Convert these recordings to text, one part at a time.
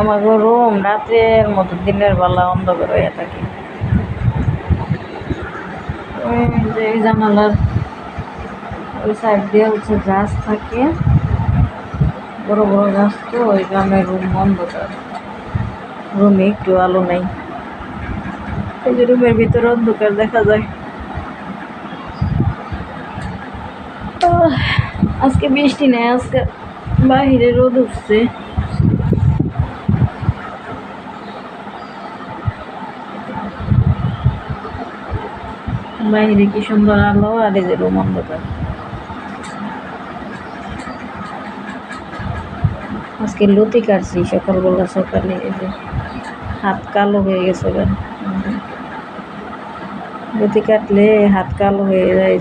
আমার রুম রাত্রের মতো, দিনের বেলা অন্ধকার হয়ে থাকে। জানালার ওই সাইড দিয়ে হচ্ছে গাছ থাকে। বড় বড় গাছ তো, ওই গ্রামের রুম অন্ধকার। রুমে একটু আলো নেই। এই যে রুমের ভিতরে অন্ধকার দেখা যায়। আজকে বৃষ্টি নেই, আজকে বাহিরে রোদ উঠছে। বাইরে কি সুন্দর আলো আর এই যে অন্ধকার। আজকে লতি কাটছি, সকালবেলা সকালে এই যে হাত কালো হয়ে গেছে লতি কাটলে হাত কালো হয়ে যায় এই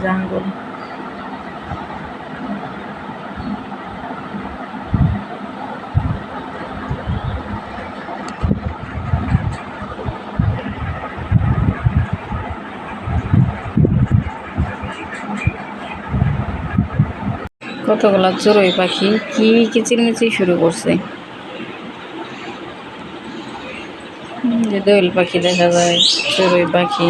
কতগুলা চড়ুই পাখি? কি কিচিরমিচির শুরু করছে? যে দোয়েল পাখি দেখা যায়, চড়ুই পাখি।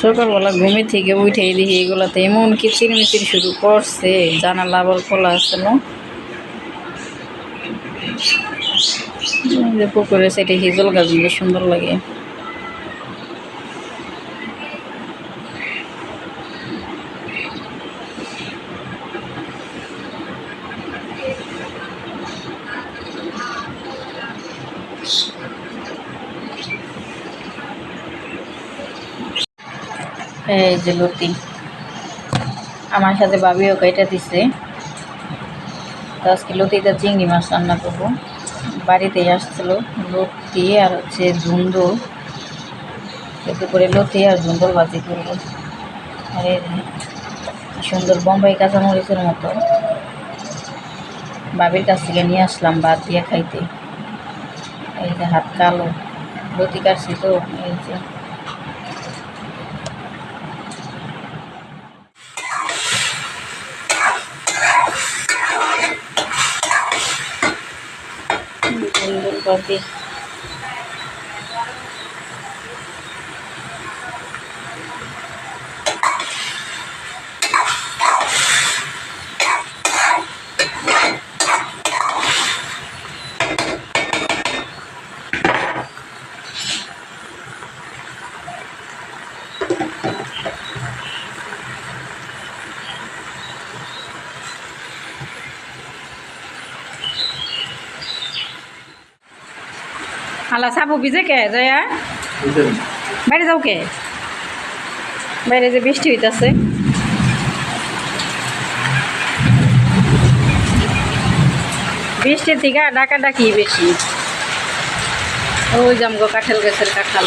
সকালবেলা ঘুমে থেকে উঠে দেখি এগুলাতে এমন কিচিরমিচির শুরু করছে, জানালা আবার খোলা আসলো যে পুকুরে সেটা হিজল গাছগুলো সুন্দর লাগে। এই যে লতি আমার সাথে বাবিও কাইটা দিছে। তো আজকে লতিটা চিংড়ি মাছ রান্না করব। বাড়িতেই আসছিল লতি আর হচ্ছে ধুন্দুল এতে করে লতি আর ধুন্দুল ভাজি করব। আর সুন্দর বোম্বাই কাঁচামরিচের মতো। বাবির কাছ থেকে নিয়ে আসলাম ভাত দিয়ে খাইতে। এই যে হাত কালো লতি কাটছি তো এই যে। ধুন্দুল ভাজি হালা সাবু বিজে কে? জয়া? বাইরে যাও কে? বাইরে যে বৃষ্টি হইতাছে। বৃষ্টির থেকে ডাকা ডাকি বেশি। ওই জামগো কাঁঠাল গেছে কাঁঠাল।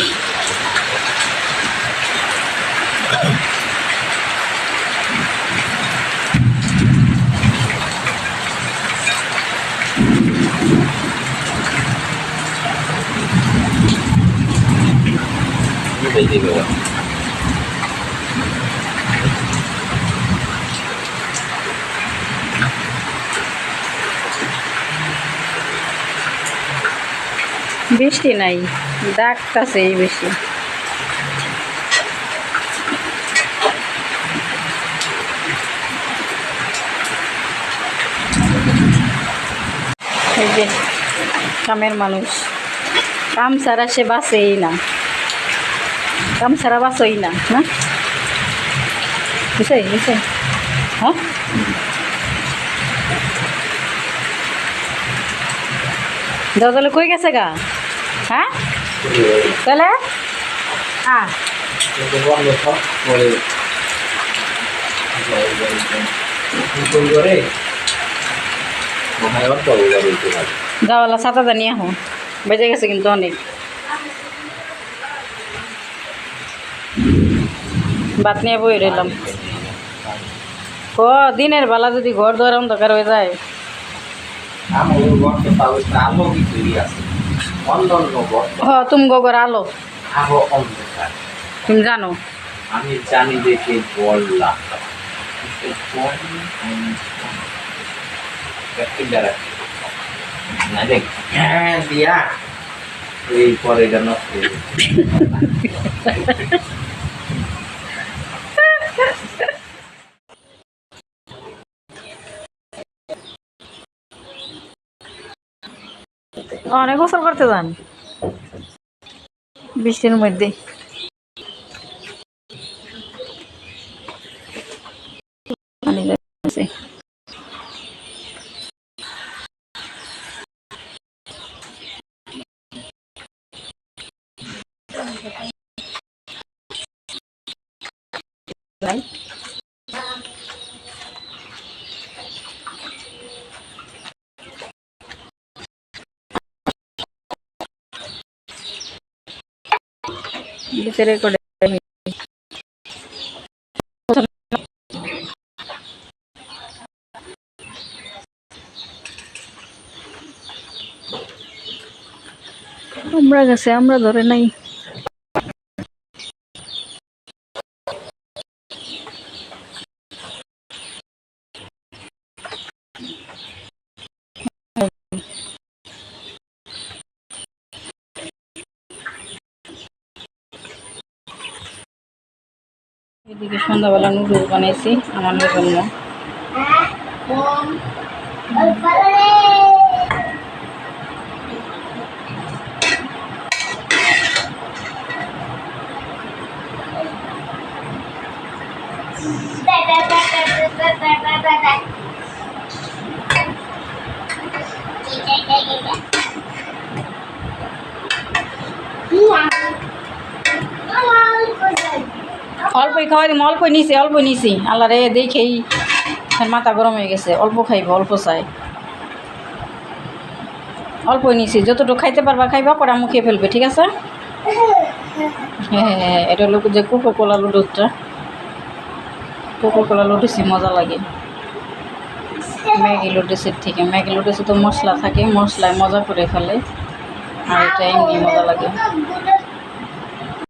বৃষ্টি নাই ডাকতাছে এই বেশি এই কামের মানুষ। কাম ছাড়া সে বাঁচেই না। কাম ছাড়া বাঁচই না না বুঝছে বুঝছে হ্যাঁ দাদালে কই গেছে গা হ্যাঁ তাহলে হ্যাঁ যাওয়ালা সাতা জানিয়ে হো বেজে গেছে কিন্তু অনেক বাত নিয়ে বই রইলাম। ও দিনের বেলা যদি ঘর দুয়ার অন্ধকার হয়ে যায়। হ তুমি গোবর আলো তুমি জানো? আমি জানি দেখে বললাম। Tidak. Dan nafsu. অনেক গোসল করতে যান বৃষ্টির মধ্যে ভিতরে করে আমরা গেছে আমরা ধরে নাই। এদিকে সন্ধ্যাবেলা নুডলস বানিয়েছি আমার জন্য। অল্পই খাওয়াই দিম, অল্পই নিছি অল্পই নিছি। আল্লাহ রে দেখেই মাথা গরম হয়ে গেছে, অল্প খাইব, অল্প চাই। অল্পই নিছি, যতটুকু খাইতে পারবা খাইবা, পরে আমু খেয়ে ফেলবে, ঠিক আছে? হ্যাঁ হ্যাঁ এটা হলো যে কোকো কোলা লুডুসটা কোকো কোলা লুডুসই মজা লাগে। ম্যাগি লুডুসের থেকে। ম্যাগি লুডুসে তো মশলা থাকে, মশলায় মজা করে ফেলে। আর এটা এমনি মজা লাগে।